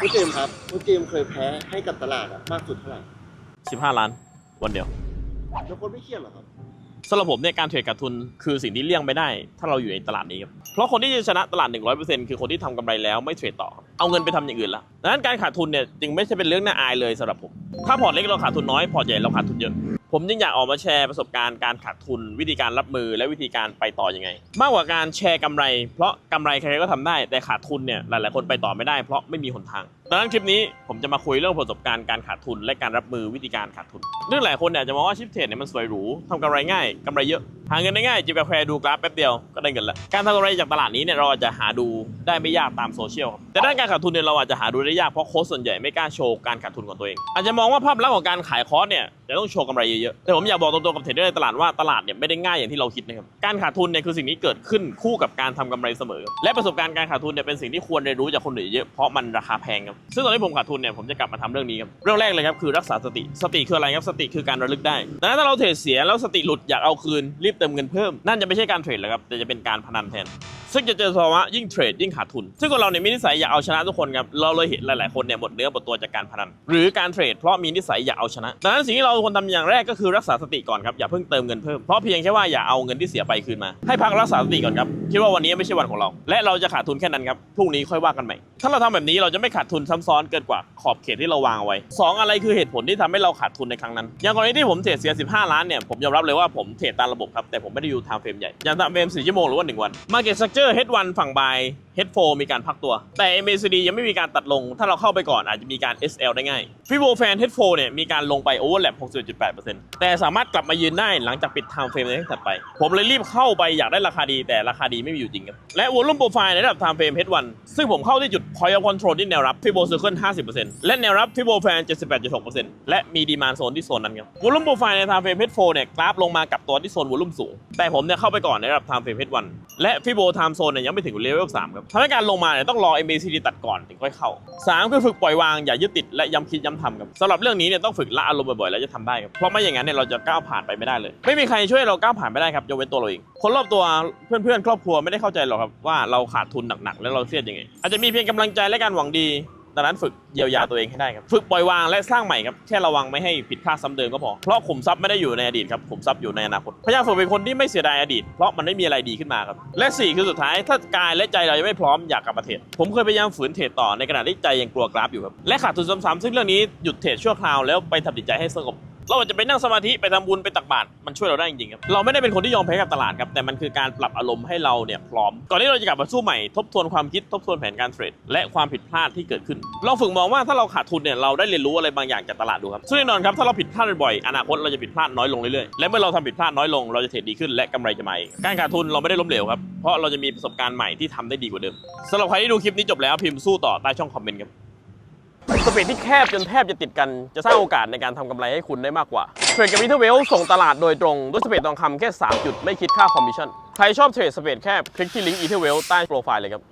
คุณเจมส์ครับคุณเจมส์เคยแพ้ให้กับตลาดอะมากสุดเท่าไหร่15 ล้าน วันเดียวแล้วคนไม่เครียดเหรอครับ สำหรับผมเนี่ยการเทรดขาดทุนคือสิ่งที่เลี่ยงไม่ได้ ถ้าเราอยู่ในตลาดนี้ครับเพราะคนที่จะชนะตลาด 100%คือคนที่ทำกำไรแล้วไม่เทรดต่อครับเอาเงินไปทำอย่างอื่นละดังนั้นการขาดทุนเนี่ยจึงไม่ใช่เป็นเรื่องน่าอายเลยสำหรับผม ถ้าพอร์ตเล็กเราขาดทุนน้อยพอร์ตใหญ่เราขาดทุนเยอะ ผมจึงอยากออกมาแชร์ประสบการณ์การขาดทุน วิธีการรับมือและวิธีการไปต่อยังไง มากกว่าการแชร์กำไร เพราะกำไรใครๆก็ทำได้แต่ขาดทุนเนี่ยหลาย ๆ คนไปต่อไม่ได้เพราะไม่มีหนทาง ดังนั้นคลิปนี้ผมจะมาคุยเรื่องประสบการณ์การขาดทุน และการรับมือวิธีการขาดทุนเรื่องหลายคนเนี่ยอาจจะมองว่าชิปเทรดเนี่ยมันสวยหรูทำกำไรง่ายกำไรเยอะหาเงินได้ง่ายจิบกาแฟดูกราฟแป๊บเดียวก็ได้เงินละการทำกำไรจากตลาดนี้เนี่ยเราอาจจะหาดูได้ไม่ยากตามโซเชียลครับแต่ด้านการขาดทุนเนี่ยเราอาจจะหาดูได้ยากเพราะโค้ชส่วนใหญ่ไม่กล้าโชว์การขาดทุนของตัวเอง อาจจะมองว่าภาพลักษณ์ของการขายคอร์สเนี่ยจะต้องโชว์กำไรเยอะๆแต่ผมอยากบอกตรงๆกับเทรดเดอร์ในตลาดว่าตลาดเนี่ยไม่ได้ง่ายอย่างที่เราคิดนะครับการขาดทุนเนี่ยคือสิ่งที่เกิดขึ้นคู่กับการทำกำไรเสมอ และประสบการณ์การขาดทุนเนี่ยเป็นสิ่งที่ควรเรียนรู้จากคนอื่นเยอะเพราะมันราคาแพงครับซึ่งตอนที่ผมขาดทุนเนี่ยผมจะกลับมาทำเรื่องนี้ครับเรื่องแรกเลยครับคือรักษาสติ สติคืออะไรครับสติคือการระลึกได้ดังนั้นถ้าเราเทรดเสียแล้วสติหลุดอยากเอาคืนรีบเติมเงินเพิ่มนั่นจะไม่ใช่การเทรดแล้วครับแต่จะเป็นการพนันแทน ซึ่งจะเจอภาวะยิ่งเทรดยิ่งขาดทุน ซึ่งคนเราเนี่ยมีนิสัยอยากเอาชนะทุกคนครับเราเลยเห็นหลาย ๆ คนเนี่ยหมดเนื้อหมดตัวจากการพนันหรือการเทรดเพราะมีนิสัยอยากเอาชนะดังนั้นสิ่งที่เราควรทำอย่างแรกก็คือรักษาสติก่อนครับอย่าเพิ่งเติมเงินเพิ่มเพราะเพียงแค่ว่าอย่าเอาเงินที่เสียไปคืนมาให้พักรักษาสติก่อนครับคิดว่าวันนี้ไม่ใช่วันของเรา และเราจะขาดทุนแค่นั้นครับพรุ่งนี้ค่อยว่ากันใหม่ถ้าเราทำแบบนี้เราจะไม่ขาดทุนซ้ำซ้อนเกินกว่าขอบเขตที่เราวางเอาไว้สองอะไรคือเหตุผลที่ทำให้เราขาดทุนในครั้งนั้น อย่างกรณีที่ผมเทรดเสีย 15 ล้านเนี่ยผมยอมรับเลยว่าผมเทรดตามระบบครับแต่ผมไม่ได้อยู่ไทม์เฟรมใหญ่อย่างไทม์เฟรม4ชั่วโมงหรือว่า1วัน Market จอร์ H1 ฝั่งบาย H4 มีการพักตัว แต่ MACD ยังไม่มีการตัดลง ถ้าเราเข้าไปก่อนอาจจะมีการ SL ได้ง่าย Fibo Fan H4 เนี่ยมีการลงไป Overlap 61.8%แต่สามารถกลับมายืนได้หลังจากปิด Time Frame ในครั้งถัดไป ผมเลยรีบเข้าไปอยากได้ราคาดีแต่ราคาดีไม่มีอยู่จริงครับ และ Volume Profile ในระดับ Time Frame H1 ซึ่งผมเข้าที่จุด Point of Control ที่แนวรับ Fibo Circle 50%และแนวรับ Fibo Fan 78.6%และมี Demand Zone ที่โซนนั้นครับ Volume Profile ใน Time Frame H4 เนี่ยกราฟลงมากับตัวที่โซน Volume สูงแต่ผมเนี่ยเข้าไปก่อนในระดับ Time Frame H1 และ Fibo Time Zone เนี่ยยังไม่ถึง Level 3ครับทำให้การลงมาเนี่ยต้องรอ MACD ตัดก่อนถึงค่อยเข้า 3 คือฝึกปล่อยวางอย่ายึดติดและย้ำคิดย้ำทำครับสำหรับเรื่องนี้เนี่ยต้องฝึกละอารมณ์บ่อยๆแล้วจะทำได้ครับเพราะไม่อย่างนั้นเนี่ยเราจะก้าวผ่านไปไม่ได้เลย ไม่มีใครช่วยเราก้าวผ่านไม่ได้ครับยกเว้นตัวเราเองคนรอบตัวเพื่อนๆครอบครัวไม่ได้เข้าใจหรอกครับว่าเราขาดทุนหนักๆแล้วเราเครียดยังไงอาจจะมีเพียงกำลังใจและการหวังดี ดังนั้นฝึกเยียวยาตัวเองให้ได้ครับ ฝึกปล่อยวางและสร้างใหม่ครับ แค่ระวังไม่ให้ผิดพลาดซ้ำเดิมก็พอ เพราะขุมทรัพย์ไม่ได้อยู่ในอดีตครับ ขุมทรัพย์อยู่ในอนาคต พยายามฝึกเป็นคนที่ไม่เสียดายอดีต เพราะมันไม่มีอะไรดีขึ้นมาครับ และสี่คือสุดท้าย ถ้ากายและใจเรายังไม่พร้อมอยากกลับมาเทรดผมเคยพยายามฝืนเทรดต่อในขณะที่ใจยังกลัวกราฟอยู่ครับ และขาดทุนซ้ำๆซึ่งเรื่องนี้หยุดเทรดชั่วคราวแล้วไปทำจิตใจให้สงบ เราอาจจะไปนั่งสมาธิไปทำบุญไปตักบาตรมันช่วยเราได้จริงๆครับเราไม่ได้เป็นคนที่ยอมแพ้กับตลาดครับแต่มันคือการปรับอารมณ์ให้เราเนี่ยพร้อม ก่อนที่เราจะกลับมาสู้ใหม่ทบทวนความคิดทบทวนแผนการเทรดและความผิดพลาดที่เกิดขึ้นลองฝึกมองว่าถ้าเราขาดทุนเนี่ยเราได้เรียนรู้อะไรบางอย่างจากตลาดดูครับซึ่งแน่นอนครับถ้าเราผิดพลาดบ่อยๆอนาคตเราจะผิดพลาดน้อยลงเรื่อยๆและเมื่อเราทำผิดพลาดน้อยลงเราจะเทรดดีขึ้นและกำไรจะมาการขาดทุนเราไม่ได้ล้มเหลวครับเพราะเราจะมีประสบการณ์ใหม่ที่ทำได้ดีกว่าเดิมสำหรับใครที่ดูคลิปนี้จบแล้วพิมพ์สู้ต่อใต้ช่องคอมเมนต์ครับ สเปรดที่แคบจนแทบจะติดกันจะสร้างโอกาสในการทำกำไรให้คุณได้มากกว่าเทรดกับมิเทอร์เวลส่งตลาดโดยตรงด้วยสเปรดทองคำแค่ 3 จุดไม่คิดค่าคอมมิชชั่นใครชอบเทรดสเปรดแคบคลิกที่ลิงก์อีเทอร์เวลใต้โปรไฟล์เลยครับ